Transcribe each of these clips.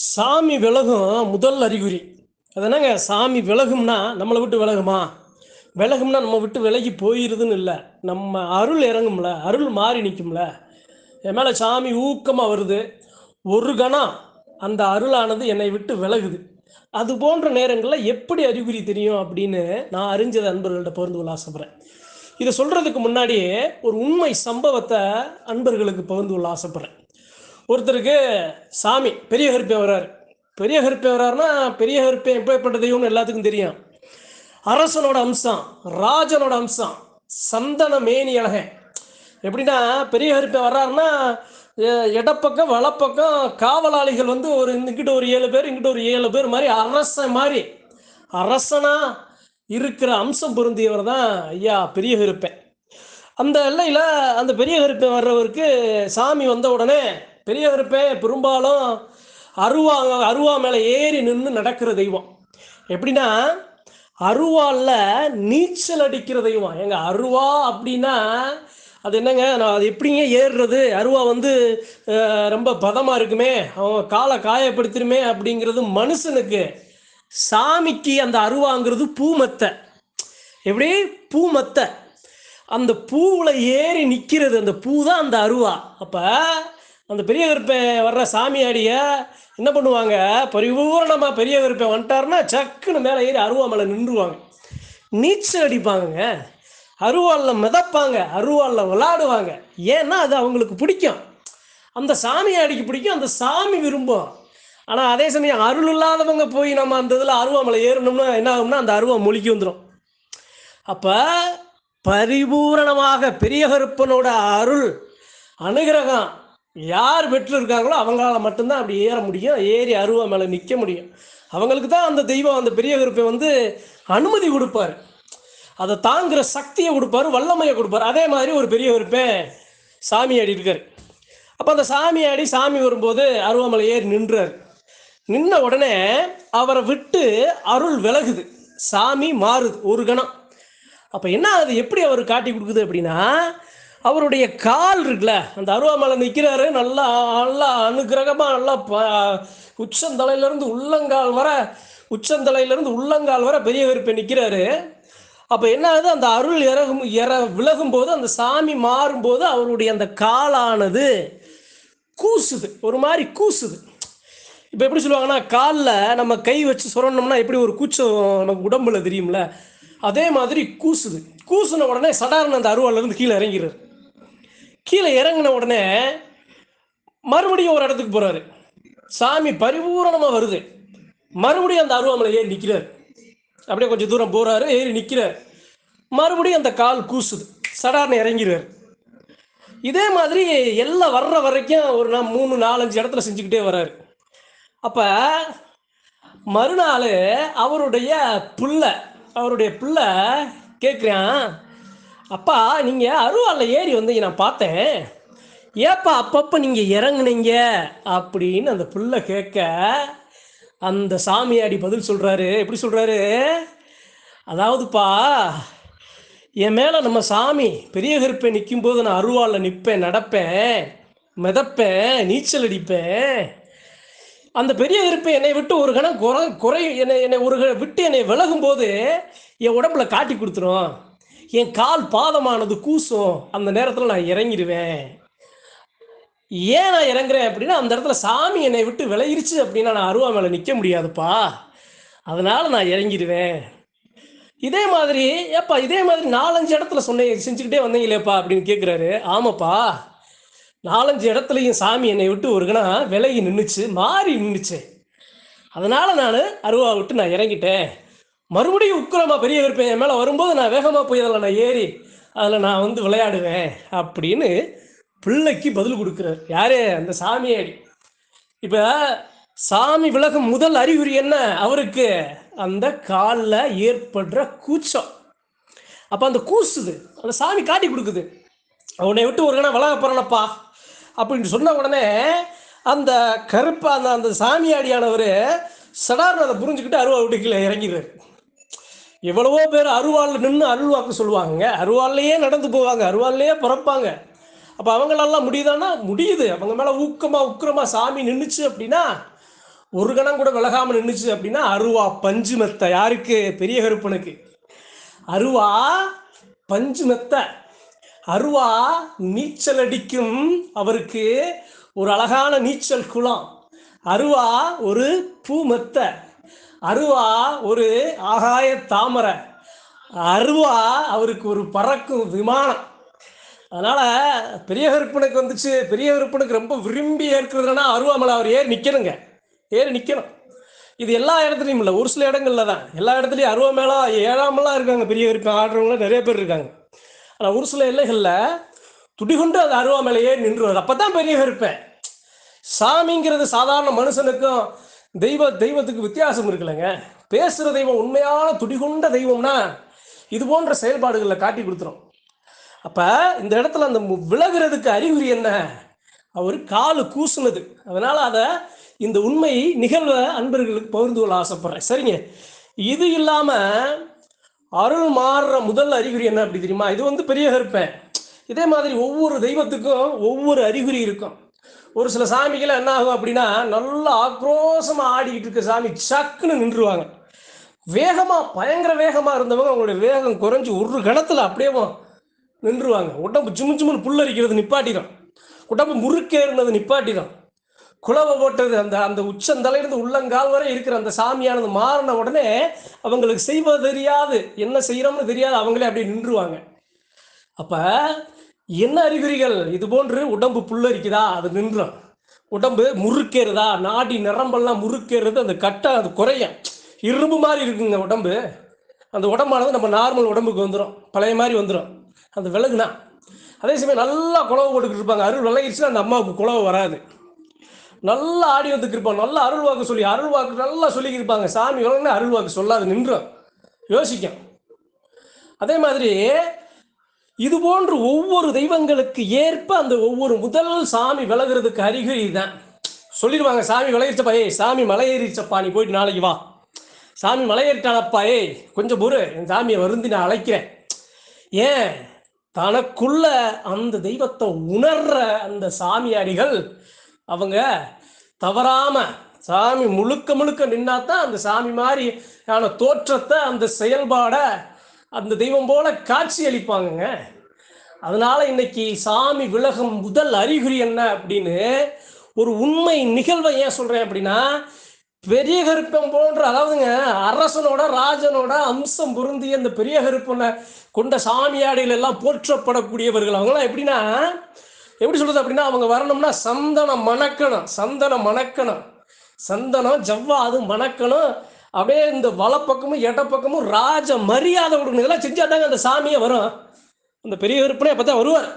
சாமி விலகும் முதல் அறிகுறி. அது என்னங்க? சாமி விலகும்னா நம்மளை விட்டு விலகுமா? விலகும்னா நம்ம விட்டு விலகி போயிருதுன்னு இல்லை. நம்ம அருள் இறங்கும்ல. அருள் மாறி நிற்கும்ல. என் மேலே சாமி ஊக்கமாக வருது. ஒரு கணம் அந்த அருளானது என்னை விட்டு விலகுது. அது போன்ற நேரங்களில் எப்படி அறிகுறி தெரியும் அப்படின்னு நான் அறிஞ்சது அன்பர்கள்ட்ட பகிர்ந்து கொள்ள ஆசைப்பட்றேன். இதை சொல்கிறதுக்கு முன்னாடி ஒரு உண்மை சம்பவத்தை அன்பர்களுக்கு பகிர்ந்து கொள்ள ஆசைப்பட்றேன். ஒருத்தருக்கு சாமி பெரிய கருப்பை வர்றாரு. பெரிய கருப்பை வர்றாருன்னா பெரிய கருப்பை எப்பேற்பட்ட தெய்வம்னு எல்லாத்துக்கும் தெரியும். அரசனோட அம்சம் ராஜனோட அம்சம் சந்தன மேனி அழகன். எப்படின்னா பெரிய கருப்பை வர்றாருன்னா இடப்பக்கம் வலப்பக்கம் காவலாளிகள் வந்து ஒரு இங்கிட்ட ஒரு ஏழு பேர் இங்கிட்ட ஒரு ஏழு பேர் மாதிரி அரசன் மாதிரி அரசனா இருக்கிற அம்சம் பொருந்தியவர் தான் ஐயா பெரிய கருப்பேன் அந்த எல்லையில் அந்த பெரிய கருப்பை வர்றவருக்கு சாமி வந்த உடனே பெரியவர் கருப்பை பெரும்பாலும் அருவா அருவா மேலே ஏறி நின்று நடக்கிற தெய்வம். எப்படின்னா அருவாலில் நீச்சல் அடிக்கிற தெய்வம். எங்க அருவா அப்படின்னா அது என்னங்க நான் அது எப்படிங்க ஏறுறது? அருவா வந்து ரொம்ப பதமாக இருக்குமே அவன் காலை காயப்படுத்திருமே அப்படிங்கிறது மனுஷனுக்கு. சாமிக்கு அந்த அருவாங்கிறது பூமத்தை. எப்படி? பூமத்தை. அந்த பூவில் ஏறி நிற்கிறது அந்த பூ தான் அந்த அருவா. அப்போ அந்த பெரிய கருப்பை வர்ற சாமியாடிய என்ன பண்ணுவாங்க? பரிபூரணமாக பெரிய கருப்பை வந்துட்டாருன்னா சக்குன்னு மேலே ஏறி அருவாமலை நின்றுவாங்க. நீச்சல் அடிப்பாங்கங்க. அருவாளில் மிதப்பாங்க. அருவாளில் விளாடுவாங்க. ஏன்னா அது அவங்களுக்கு பிடிக்கும். அந்த சாமியாடிக்கு பிடிக்கும். அந்த சாமி விரும்பும். ஆனால் அதே சமயம் அருள் இல்லாதவங்க போய் நம்ம அந்த இதில் அருவாமலை ஏறணும்னா என்ன ஆகும்னா அந்த அருவா மொழிக்கு வந்துடும் அப்போ பரிபூரணமாக பெரிய கருப்பனோட அருள் அனுகிரகம் யார் பெற்றிருக்காங்களோ அவங்களால மட்டும்தான் அப்படி ஏற முடியும். ஏறி அருவா மேலே நிற்க முடியும். அவங்களுக்கு தான் அந்த தெய்வம் அந்த பெரிய கருப்பை வந்து அனுமதி கொடுப்பாரு. அதை தாங்குற சக்தியை கொடுப்பாரு வல்லமையை கொடுப்பாரு. அதே மாதிரி ஒரு பெரிய கருப்பை சாமி ஆடி இருக்காரு. அப்போ அந்த சாமி ஆடி சாமி வரும்போது அருவாமலை ஏறி நின்றார். நின்ன உடனே அவரை விட்டு அருள் விலகுது. சாமி மாறுது ஒரு கணம். அப்போ என்ன அது எப்படி அவர் காட்டி கொடுக்குது அப்படின்னா அவருடைய கால் இருக்குல்ல அந்த அருவாமலை நிற்கிறாரு நல்லா நல்லா அனுகிரகமாக நல்லா ப உச்சந்தலையிலேருந்து உள்ளங்கால் வர உச்சந்தலையிலேருந்து உள்ளங்கால் வர பெரிய கருப்பை நிற்கிறாரு அப்போ என்ன ஆகுது? அந்த அருள் இறகும் இற விலகும்போது அந்த சாமி மாறும்போது அவருடைய அந்த காலானது கூசுது ஒரு மாதிரி கூசுது. இப்போ எப்படி சொல்லுவாங்கன்னா காலில் நம்ம கை வச்சு சுரண்டோம்னா எப்படி ஒரு கூச்சம் நமக்கு உடம்புல தெரியும்ல? அதே மாதிரி கூசுது. கூசுன உடனே சடாரண அந்த அருவாலேருந்து கீழே இறங்கிறார் கீழே இறங்கின உடனே மறுபடியும் ஒரு இடத்துக்கு போகிறாரு சாமி பரிபூரணமாக வருது. மறுபடியும் அந்த அருவாமலை ஏறி நிற்கிறார் அப்படியே கொஞ்சம் தூரம் போகிறாரு ஏறி நிற்கிறார் மறுபடியும் அந்த கால் கூசுது. சடார்னு இறங்கிறார் இதே மாதிரி எல்லாம் வர்ற வரைக்கும் ஒரு நாள் மூணு நாலஞ்சு இடத்துல செஞ்சுக்கிட்டே வர்றாரு அப்போ மறுநாள் அவருடைய புள்ள அவருடைய பிள்ளை கேட்குறான் அப்பா நீங்கள் அருவாளில் ஏறி வந்தீங்க நான் பார்த்தேன். ஏப்பா அப்பப்போ நீங்கள் இறங்குனீங்க? அப்படின்னு அந்த புள்ள கேட்க அந்த சாமியாடி பதில் சொல்கிறாரு எப்படி சொல்கிறாரு அதாவதுப்பா என் மேலே நம்ம சாமி பெரிய கருப்பை நிற்கும்போது நான் அருவாளில் நிற்பேன் நடப்பேன் மிதப்பேன் நீச்சல் அடிப்பேன். அந்த பெரிய கருப்பை என்னை விட்டு ஒரு கணம் குறை குறை என்னை என்னை ஒரு விட்டு என்னை விலகும் போது என் உடம்புல காட்டி கொடுத்துரும். என் கால் பாதமானது கூசும். அந்த நேரத்தில் நான் இறங்கிடுவேன் ஏன் நான் இறங்குறேன் அப்படின்னா அந்த இடத்துல சாமி என்னை விட்டு விளையிருச்சு அப்படின்னா நான் அருவா மேலே நிற்க முடியாதுப்பா. அதனால நான் இறங்கிடுவேன் இதே மாதிரி ஏப்பா இதே மாதிரி நாலஞ்சு இடத்துல சொன்ன செஞ்சுக்கிட்டே வந்தீங்களேப்பா அப்படின்னு கேட்குறாரு ஆமாப்பா. நாலஞ்சு இடத்துலையும் சாமி என்னை விட்டு ஒரு கணம் விலகி நின்றுச்சு மாறி நின்றுச்சு அதனால் நான் அருவா விட்டு நான் இறங்கிட்டேன். மறுபடியும் உக்கிரமா பெரிய இருப்பேன் என் மேலே வரும்போது நான் வேகமாக போய் அதில் நான் ஏறி அதில் நான் வந்து விளையாடுவேன் அப்படின்னு பிள்ளைக்கு பதில் கொடுக்குறாரு. யாரு? அந்த சாமியாடி இப்போ சாமி விலகும் முதல் அறிகுறி என்ன? அவருக்கு அந்த காலில் ஏற்படுற கூச்சம். அப்போ அந்த கூசுது. அந்த சாமி காட்டி கொடுக்குது. உன்னை விட்டு ஒரு கணம் விலக போகிறானப்பா அப்படின்னு சொன்ன உடனே அந்த கருப்பா அந்த அந்த சாமியாடியானவர் சடார்னு அதை புரிஞ்சுக்கிட்டு அருவா விட்டு கீழே இறங்கிடுறாரு. எவ்வளவோ பேர் அருவாளில் நின்று அருள் வாக்கு சொல்லுவாங்க அருவாள்லையே நடந்து போவாங்க. அருவாள்லையே பிறப்பாங்க. அப்போ அவங்களெல்லாம் முடியுதானா முடியுது. அவங்க மேலே ஊக்கமாக உக்கிரமாக சாமி நின்றுச்சு அப்படின்னா ஒரு கணம் கூட விலகாமல் நின்றுச்சு அப்படின்னா அருவா பஞ்சு மெத்த. யாருக்கு? பெரிய கருப்பனுக்கு. அருவா பஞ்சு மெத்த. அருவா நீச்சல் அடிக்கும் அவருக்கு ஒரு அழகான நீச்சல் குளம். அருவா ஒரு பூ மெத்த. அருவா ஒரு ஆகாய தாமரை. அருவா அவருக்கு ஒரு பறக்கும் விமானம். அதனால பெரிய விற்பனுக்கு வந்துச்சு. பெரிய விற்பனுக்கு ரொம்ப விரும்பி ஏற்கிறதுனா அருவாமலை அவர் ஏறி நிற்கணுங்க ஏறி நிற்கணும் இது எல்லா இடத்துலையும் இல்லை. ஒரு சில இடங்கள்ல தான். எல்லா இடத்துலையும் அருவாமேலா ஏழாமலாம் இருக்காங்க. பெரிய கருப்பன் ஆடுறவங்களாம் நிறைய பேர் இருக்காங்க. ஆனால் ஒரு சில எல்லைகளில் துடிகொண்டு அது அருவாமலையே நின்றுவார். அப்போ தான் பெரிய கருப்பேன் சாமிங்கிறது சாதாரண மனுஷனுக்கும் தெய்வ தெய்வத்துக்கு வித்தியாசம் இருக்குல்லங்க. பேசுகிற தெய்வம் உண்மையான துடிகொண்ட தெய்வம்னா இது போன்ற செயல்பாடுகளில் காட்டி கொடுத்துரும். அப்போ இந்த இடத்துல அந்த விலகிறதுக்கு அறிகுறி என்ன? அவர் காலு கூசுனது. அதனால் அதை இந்த உண்மை நிகழ்வை அன்பர்களுக்கு பகிர்ந்து கொள்ள ஆசைப்படுறேன். சரிங்க. இது இல்லாமல் அருள் மாறுற முதல் அறிகுறி என்ன அப்படி தெரியுமா? இது வந்து பெரிய கருப்பேன். இதே மாதிரி ஒவ்வொரு தெய்வத்துக்கும் ஒவ்வொரு அறிகுறி இருக்கும். ஒரு சில சாமிகள் என்ன ஆகும் அப்படின்னா நல்லா ஆக்ரோஷமாக ஆடிக்கிட்டு இருக்க சாமி சக்குன்னு நின்றுவாங்க வேகமாக பயங்கர வேகமாக இருந்தவங்க அவங்களுடைய வேகம் குறைஞ்சி ஒரு கணத்தில் அப்படியே நின்றுவாங்க உடம்பு சும்மு ஜும்முன்னு புல்லரிக்கிறது நிப்பாட்டிடும். உடம்பு முறுக்கேறினது நிப்பாட்டிடும். குழவை போட்டது அந்த அந்த உச்சந்தலையிலிருந்து உள்ளங்கால் வரை இருக்கிற அந்த சாமியானது மாறின உடனே அவங்களுக்கு செய்வது தெரியாது என்ன செய்யறோம்னு தெரியாது அவங்களே அப்படியே நின்றுவாங்க அப்போ என்ன அறிகுறிகள்? இது போன்று உடம்பு புல்லரிக்குதா? அது நின்றும். உடம்பு முறுக்கேறுதா? நாடி நரம்பெல்லாம் முறுக்கேறுது அந்த கட்டை அது குறையும் இரும்பு மாதிரி இருக்குங்க உடம்பு. அந்த உடம்பானது நம்ம நார்மல் உடம்புக்கு வந்துடும் பழைய மாதிரி வந்துடும் அந்த விலகுனா. அதே சமயம் நல்லா குழவை போட்டுக்கிட்டு இருப்பாங்க. அருள் விலகிடுச்சுன்னா அந்த அம்மாவுக்கு குழவை வராது. நல்லா ஆடி வந்துட்டு இருப்பாங்க. நல்லா அருள் வாக்கு சொல்லி அருள் வாக்கு நல்லா சொல்லிக்கிருப்பாங்க இருப்பாங்க. சாமி விலகுனா அருள் வாக்கு சொல்லாது நின்றும். யோசிக்கும். அதே மாதிரி இது போன்று ஒவ்வொரு தெய்வங்களுக்கு ஏற்ப அந்த ஒவ்வொரு முதல் சாமி விலகிறதுக்கு அறிகுறி தான் சொல்லிடுவாங்க சாமி விலகிருச்சப்பா ஏய் சாமி மலையேறிச்சப்பா நீ போயிட்டு நாளைக்கு வா. சாமி மலையேறிட்டானப்பா ஏய் கொஞ்சம் பொறு என் சாமியை வருந்தி நான் அழைக்கிறேன். ஏன்? தனக்குள்ள அந்த தெய்வத்தை உணர்ற அந்த சாமியாடிகள் அவங்க தவறாம சாமி முழுக்க முழுக்க நின்னாதான் அந்த சாமி மாதிரி ஆன தோற்றத்தை அந்த செயல்பாடை அந்த தெய்வம் போல காட்சி அளிப்பாங்கங்க. அதனால இன்னைக்கு சாமி விலகும் முதல் அறிகுறி என்ன அப்படின்னு ஒரு உண்மை நிகழ்வை ஏன் சொல்றேன் அப்படின்னா பெரிய கருப்பம் போன்ற அதாவதுங்க அரசனோட ராஜனோட அம்சம் பொருந்திய இந்த பெரிய கருப்பனை கொண்ட சாமியாடிகள் எல்லாம் போற்றப்படக்கூடியவர்கள். அவங்களாம் எப்படின்னா எப்படி சொல்றது அப்படின்னா அவங்க வரணும்னா சந்தனம் மணக்கணும் சந்தனம் மணக்கணும். சந்தனம் ஜவ்வாது மணக்கணும். அப்படியே இந்த வலப்பக்கமும் இடப்பக்கமும் ராஜ மரியாதை கொடுக்கணும். இதெல்லாம் செஞ்சாதாங்க அந்த சாமியே வரும். அந்த பெரிய விற்பனை அப்போ தான் வருவார்.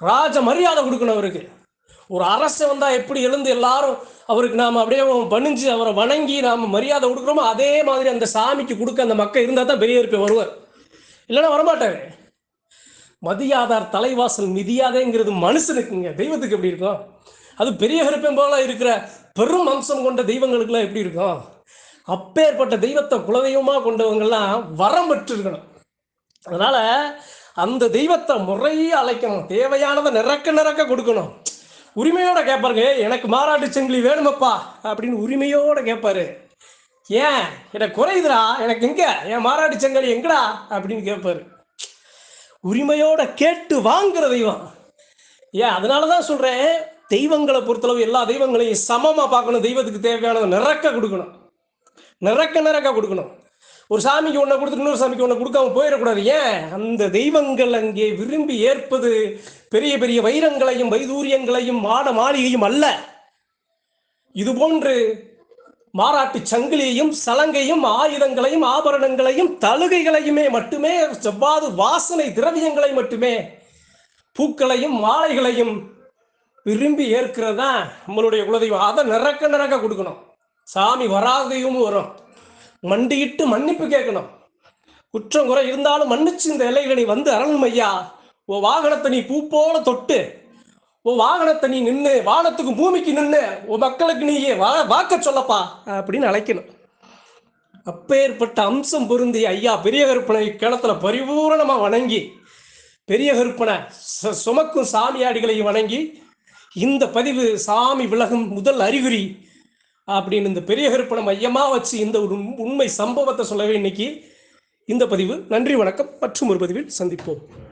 ராஜ மரியாதை கொடுக்கணும் அவருக்கு. ஒரு அரசு வந்தால் எப்படி எழுந்து எல்லாரும் அவருக்கு நாம் அப்படியே பணிஞ்சு அவரை வணங்கி நாம் மரியாதை கொடுக்குறோமோ அதே மாதிரி அந்த சாமிக்கு கொடுக்க அந்த மக்கள் இருந்தால் தான் பெரிய கருப்பை வருவார். இல்லைன்னா வரமாட்டார். மதியாதார் தலைவாசல் மிதியாதேங்கிறது மனுஷனுக்குங்க. தெய்வத்துக்கு எப்படி இருக்கும்? அது பெரிய விருப்பம் போல இருக்கிற பெரும் அம்சம் கொண்ட தெய்வங்களுக்குலாம் எப்படி இருக்கும்? அப்பேற்பட்ட தெய்வத்தை குலதெய்வமாக கொண்டவங்கெல்லாம் வரம் பெற்றிருக்கணும். அதனால அந்த தெய்வத்தை முறையே அழைக்கணும். தேவையானதை நிறக்க நிறக்க கொடுக்கணும். உரிமையோட கேட்பாருங்க எனக்கு மாறாட்டு செங்கிலி வேணுமப்பா அப்படின்னு உரிமையோட கேட்பாரு ஏன்? எனக்கு குறையுதுடா எனக்கு எங்க? என் மாறாட்டு செங்கலி எங்கடா? அப்படின்னு கேட்பாரு உரிமையோட கேட்டு வாங்குற தெய்வம். ஏன்? அதனால தான் சொல்றேன் தெய்வங்களை பொறுத்தளவு எல்லா தெய்வங்களையும் சமமா பார்க்கணும். தெய்வத்துக்கு தேவையானதை நிறக்க கொடுக்கணும். நிறக்க நிறக்க கொடுக்கணும். ஒரு சாமிக்கு ஒன்றை கொடுத்து இன்னொரு சாமிக்கு ஒன்றை கொடுக்காம போயிடக்கூடாது. ஏன்? அந்த தெய்வங்கள் அங்கே விரும்பி ஏற்பது பெரிய பெரிய வைரங்களையும் வைதூரியங்களையும் மாட மாளிகையும் அல்ல. இது போன்று மாறாட்டு சங்கிலியையும் சலங்கையும் ஆயுதங்களையும் ஆபரணங்களையும் தழுகைகளையுமே மட்டுமே செவ்வாது வாசனை திரவியங்களை மட்டுமே பூக்களையும் மாலைகளையும் விரும்பி ஏற்கிறதா நம்மளுடைய குலதெய்வம். அதை நிறக்க நிறக்க கொடுக்கணும். சாமி வராதையும் வரும். மண்டியிட்டு மன்னிப்பு கேட்கணும். குற்றம் குறை இருந்தாலும் மன்னிச்சு இந்த எல்லைகளை வந்து அருள்மையா ஓ வாகனத்தை நீ பூ போல தொட்டு. ஓ வாகனத்தை நீ நின்று வானத்துக்கு பூமிக்கு நின்று ஓ மக்களுக்கு நீயே வா வாக்க சொல்லப்பா அப்படின்னு அழைக்கணும். அப்பேற்பட்ட அம்சம் பொருந்தி ஐயா பெரிய கருப்பனை கிணத்துல பரிபூரணமாக வணங்கி பெரிய கருப்பனை சு- சுமக்கும் சாமியாடிகளை வணங்கி இந்த பதிவு சாமி விலகும் முதல் அறிகுறி அப்படின்னு இந்த பெரிய கருப்பனை மையமாக வச்சு இந்த ஒரு உண்மை சம்பவத்தை சொல்லவே இன்னைக்கு இந்த பதிவு. நன்றி வணக்கம். மற்றும் ஒரு பதிவில் சந்திப்போம்.